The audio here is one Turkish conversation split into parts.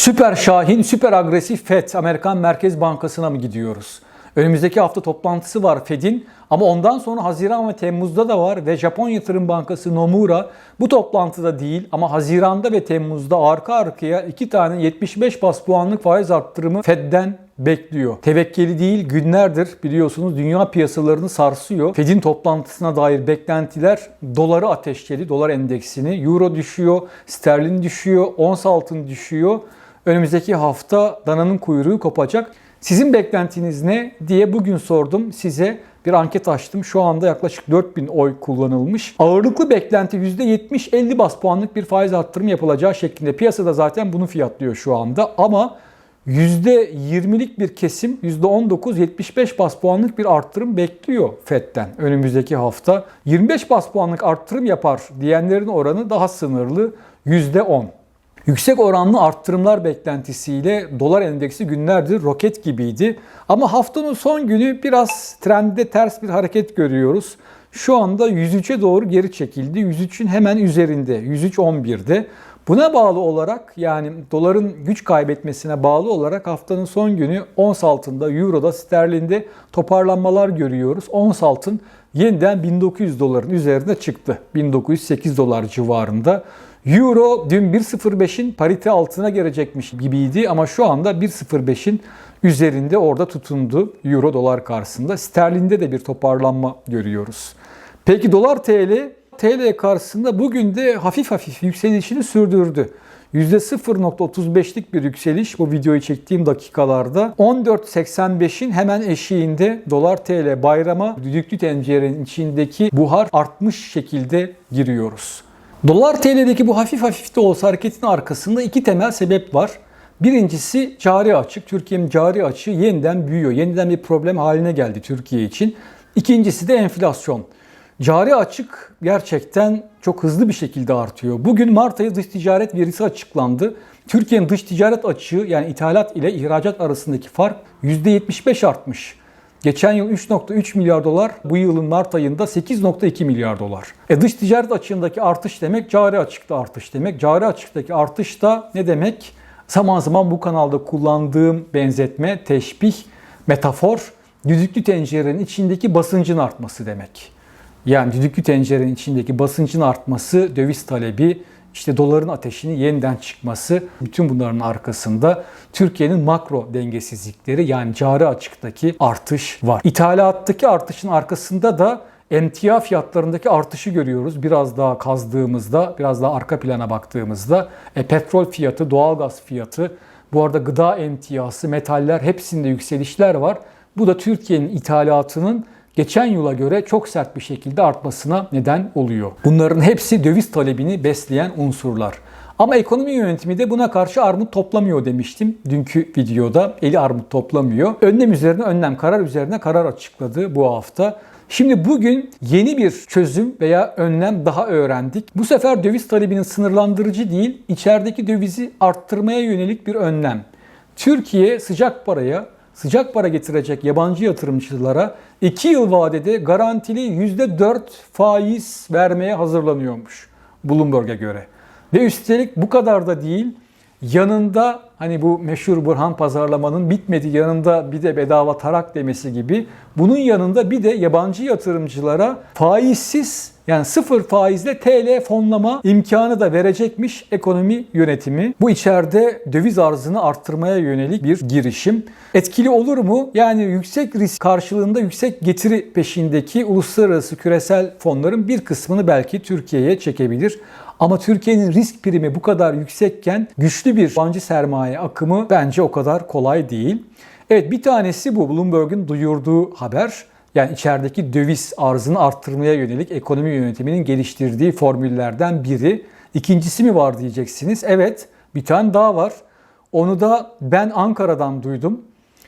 Süper Şahin, süper agresif FED, Amerikan Merkez Bankası'na mı gidiyoruz? Önümüzdeki hafta toplantısı var Fed'in ama ondan sonra Haziran ve Temmuz'da da var ve Japon Yatırım Bankası Nomura bu toplantıda değil ama Haziran'da ve Temmuz'da arka arkaya iki tane 75 bas puanlık faiz arttırımı Fed'den bekliyor. Tevekkeli değil günlerdir biliyorsunuz dünya piyasalarını sarsıyor. Fed'in toplantısına dair beklentiler doları ateşledi. Dolar endeksini. Euro düşüyor, sterlin düşüyor, ons altın düşüyor. Önümüzdeki hafta dananın kuyruğu kopacak. Sizin beklentiniz ne diye bugün sordum size. Bir anket açtım. Şu anda yaklaşık 4000 oy kullanılmış. Ağırlıklı beklenti %70-50 bas puanlık bir faiz arttırımı yapılacağı şeklinde. Piyasada zaten bunu fiyatlıyor şu anda. Ama %20'lik bir kesim %19-75 bas puanlık bir arttırım bekliyor FED'den önümüzdeki hafta. 25 bas puanlık arttırım yapar diyenlerin oranı daha sınırlı %10. Yüksek oranlı arttırımlar beklentisiyle dolar endeksi günlerdir roket gibiydi. Ama haftanın son günü biraz trendde ters bir hareket görüyoruz. Şu anda 103'e doğru geri çekildi. 103'ün hemen üzerinde. 103.11'de. Buna bağlı olarak yani doların güç kaybetmesine bağlı olarak haftanın son günü ons altında, euroda, sterlinde toparlanmalar görüyoruz. Ons altın yeniden 1900 doların üzerine çıktı. 1908 dolar civarında. Euro dün 1.05'in parite altına gelecekmiş gibiydi ama şu anda 1.05'in üzerinde orada tutundu Euro dolar karşısında. Sterlinde de bir toparlanma görüyoruz. Peki dolar TL TL karşısında bugün de hafif hafif yükselişini sürdürdü. %0.35'lik bir yükseliş bu videoyu çektiğim dakikalarda. 14.85'in hemen eşiğinde dolar TL bayrama düdüklü tencerenin içindeki buhar artmış şekilde giriyoruz. Dolar TL'deki bu hafif hafif de olsa hareketin arkasında iki temel sebep var. Birincisi cari açık. Türkiye'nin cari açığı yeniden büyüyor. Yeniden bir problem haline geldi Türkiye için. İkincisi de enflasyon. Cari açık gerçekten çok hızlı bir şekilde artıyor. Bugün Mart ayı dış ticaret verisi açıklandı. Türkiye'nin dış ticaret açığı yani ithalat ile ihracat arasındaki fark %75 artmış. Geçen yıl 3.3 milyar dolar, bu yılın Mart ayında 8.2 milyar dolar. E dış ticaret açığındaki artış demek cari açıkta artış demek. Cari açıktaki artış da ne demek? Zaman zaman bu kanalda kullandığım benzetme, teşbih, metafor düdüklü tencerenin içindeki basıncın artması demek. Yani düdüklü tencerenin içindeki basıncın artması, döviz talebi, işte doların ateşinin yeniden çıkması, bütün bunların arkasında Türkiye'nin makro dengesizlikleri yani cari açıktaki artış var. İthalattaki artışın arkasında da emtia fiyatlarındaki artışı görüyoruz. Biraz daha kazdığımızda, biraz daha arka plana baktığımızda e, petrol fiyatı, doğalgaz fiyatı, bu arada gıda emtiyası, metaller hepsinde yükselişler var. Bu da Türkiye'nin ithalatının geçen yıla göre çok sert bir şekilde artmasına neden oluyor. Bunların hepsi döviz talebini besleyen unsurlar. Ama ekonomi yönetimi de buna karşı armut toplamıyor demiştim dünkü videoda. Eli armut toplamıyor. Önlem üzerine önlem, karar üzerine karar açıkladı bu hafta. Şimdi bugün yeni bir çözüm veya önlem daha öğrendik. Bu sefer döviz talebinin sınırlandırıcı değil, içerideki dövizi arttırmaya yönelik bir önlem. Türkiye sıcak paraya sıcak para getirecek yabancı yatırımcılara 2 yıl vadede garantili %4 faiz vermeye hazırlanıyormuş Bloomberg'e göre. Ve üstelik bu kadar da değil yanında hani bu meşhur Burhan pazarlamanın bitmedi yanında bir de bedava tarak demesi gibi bunun yanında bir de yabancı yatırımcılara faizsiz yani sıfır faizle TL fonlama imkanı da verecekmiş ekonomi yönetimi. Bu içeride döviz arzını arttırmaya yönelik bir girişim. Etkili olur mu? Yani yüksek risk karşılığında yüksek getiri peşindeki uluslararası küresel fonların bir kısmını belki Türkiye'ye çekebilir. Ama Türkiye'nin risk primi bu kadar yüksekken güçlü bir yabancı sermaye akımı bence o kadar kolay değil. Evet bir tanesi bu Bloomberg'un duyurduğu haber. Yani içerideki döviz arzını arttırmaya yönelik ekonomi yönetiminin geliştirdiği formüllerden biri. İkincisi mi var diyeceksiniz. Evet bir tane daha var. Onu da ben Ankara'dan duydum.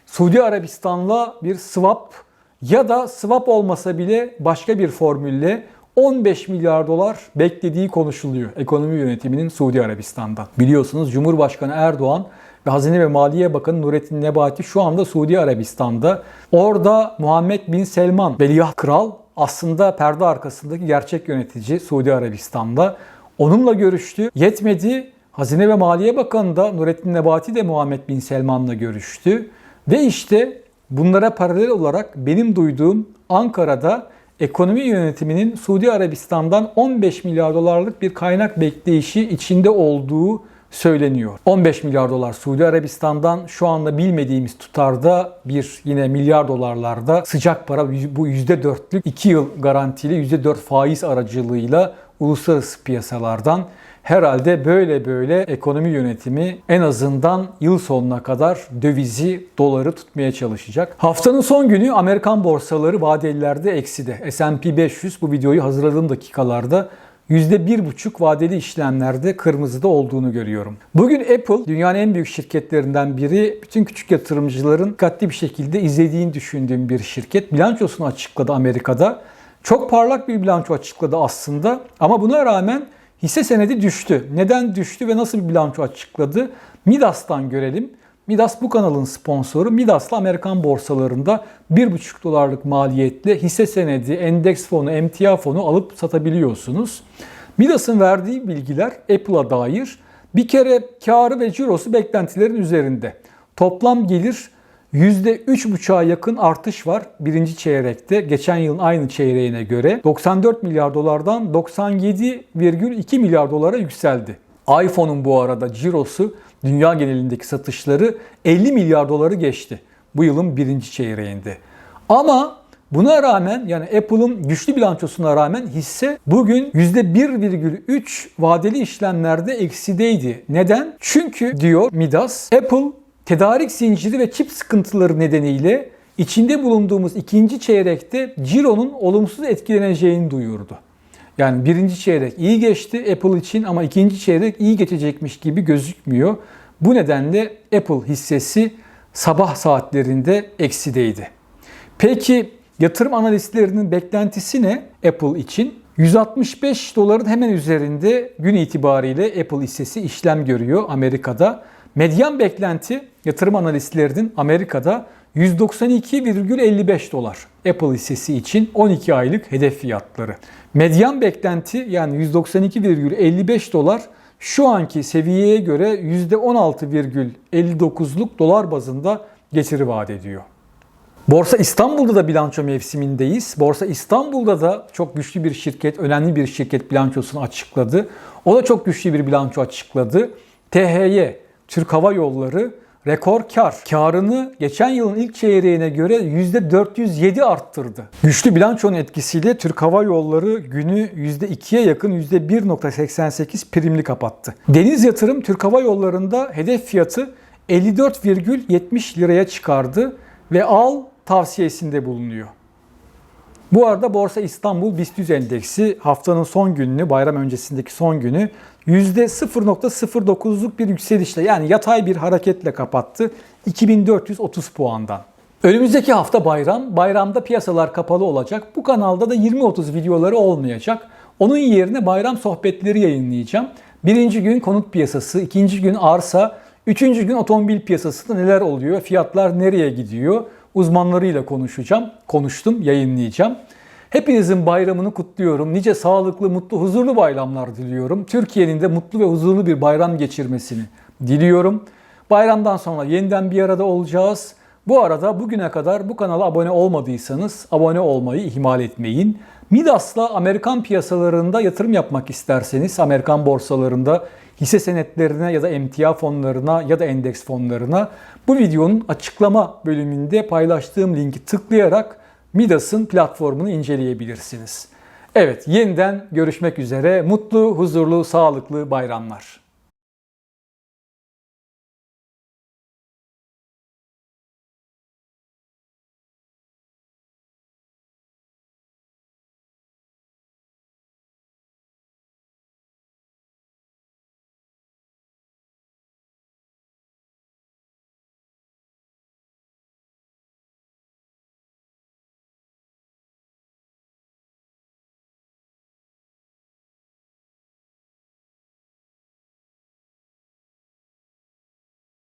Suudi Arabistan'la bir swap ya da swap olmasa bile başka bir formülle 15 milyar dolar beklediği konuşuluyor ekonomi yönetiminin Suudi Arabistan'dan. Biliyorsunuz Cumhurbaşkanı Erdoğan ve Hazine ve Maliye Bakanı Nurettin Nebati şu anda Suudi Arabistan'da. Orada Muhammed Bin Selman, Veliaht Kral aslında perde arkasındaki gerçek yönetici Suudi Arabistan'da. Onunla görüştü. Yetmedi. Hazine ve Maliye Bakanı da Nurettin Nebati de Muhammed Bin Selman'la görüştü. Ve işte bunlara paralel olarak benim duyduğum Ankara'da ekonomi yönetiminin Suudi Arabistan'dan 15 milyar dolarlık bir kaynak bekleyişi içinde olduğu söyleniyor. 15 milyar dolar Suudi Arabistan'dan şu anda bilmediğimiz tutarda bir yine milyar dolarlarda sıcak para bu %4'lük 2 yıl garantili %4 faiz aracılığıyla uluslararası piyasalardan herhalde böyle böyle ekonomi yönetimi en azından yıl sonuna kadar dövizi, doları tutmaya çalışacak. Haftanın son günü Amerikan borsaları vadelilerde ekside. S&P 500 bu videoyu hazırladığım dakikalarda %1,5 vadeli işlemlerde kırmızıda olduğunu görüyorum. Bugün Apple dünyanın en büyük şirketlerinden biri. Bütün küçük yatırımcıların dikkatli bir şekilde izlediğini düşündüğüm bir şirket. Bilançosunu açıkladı Amerika'da. Çok parlak bir bilanço açıkladı aslında ama buna rağmen hisse senedi düştü. Neden düştü ve nasıl bir bilanço açıkladı? Midas'tan görelim. Midas bu kanalın sponsoru. Midas'la Amerikan borsalarında 1,5 dolarlık maliyetle hisse senedi, endeks fonu, emtia fonu alıp satabiliyorsunuz. Midas'ın verdiği bilgiler Apple'a dair bir kere karı ve cirosu beklentilerin üzerinde. Toplam gelir %3,5'a yakın artış var birinci çeyrekte. Geçen yılın aynı çeyreğine göre 94 milyar dolardan 97,2 milyar dolara yükseldi. iPhone'un bu arada cirosu dünya genelindeki satışları 50 milyar doları geçti bu yılın birinci çeyreğinde. Ama buna rağmen yani Apple'ın güçlü bilançosuna rağmen hisse bugün %1,3 vadeli işlemlerde eksideydi. Neden? Çünkü diyor Midas, Apple tedarik zinciri ve çip sıkıntıları nedeniyle içinde bulunduğumuz ikinci çeyrekte cironun olumsuz etkileneceğini duyurdu. Yani birinci çeyrek iyi geçti Apple için ama ikinci çeyrek iyi geçecekmiş gibi gözükmüyor. Bu nedenle Apple hissesi sabah saatlerinde eksideydi. Peki yatırım analistlerinin beklentisi ne Apple için? 165 doların hemen üzerinde gün itibariyle Apple hissesi işlem görüyor Amerika'da. Medyan beklenti yatırım analistlerinin Amerika'da 192,55 dolar Apple hissesi için 12 aylık hedef fiyatları. Medyan beklenti yani 192,55 dolar şu anki seviyeye göre %16,59'luk dolar bazında getiri vaat ediyor. Borsa İstanbul'da da bilanço mevsimindeyiz. Borsa İstanbul'da da çok güçlü bir şirket, önemli bir şirket bilançosunu açıkladı. O da çok güçlü bir bilanço açıkladı. THY, Türk Hava Yolları rekor kar. Karını geçen yılın ilk çeyreğine göre %407 arttırdı. Güçlü bilançonun etkisiyle Türk Hava Yolları günü %2'ye yakın %1.88 primli kapattı. Deniz Yatırım Türk Hava Yolları'nda hedef fiyatı 54,70 liraya çıkardı ve al tavsiyesinde bulunuyor. Bu arada Borsa İstanbul BIST 100 endeksi haftanın son gününü, bayram öncesindeki son günü %0.09'luk bir yükselişle yani yatay bir hareketle kapattı 2430 puandan. Önümüzdeki hafta bayram. Bayramda piyasalar kapalı olacak. Bu kanalda da 20-30 videoları olmayacak. Onun yerine bayram sohbetleri yayınlayacağım. Birinci gün konut piyasası, ikinci gün arsa, üçüncü gün otomobil piyasasında neler oluyor, fiyatlar nereye gidiyor uzmanlarıyla konuşacağım. Konuştum, yayınlayacağım. Hepinizin bayramını kutluyorum. Nice sağlıklı, mutlu, huzurlu bayramlar diliyorum. Türkiye'nin de mutlu ve huzurlu bir bayram geçirmesini diliyorum. Bayramdan sonra yeniden bir arada olacağız. Bu arada bugüne kadar bu kanala abone olmadıysanız abone olmayı ihmal etmeyin. Midas'la Amerikan piyasalarında yatırım yapmak isterseniz Amerikan borsalarında hisse senetlerine ya da emtia fonlarına ya da endeks fonlarına bu videonun açıklama bölümünde paylaştığım linki tıklayarak Midas'ın platformunu inceleyebilirsiniz. Evet, yeniden görüşmek üzere. Mutlu, huzurlu, sağlıklı bayramlar.